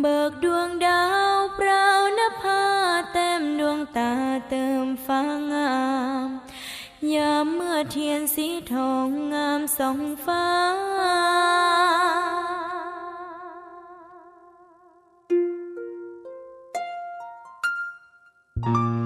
เบิกดวงดาวเปล่านภาเต็มดวงตาเติมฟ้างามยามเมื่อเทียนสีทองงามสองฟ้าเ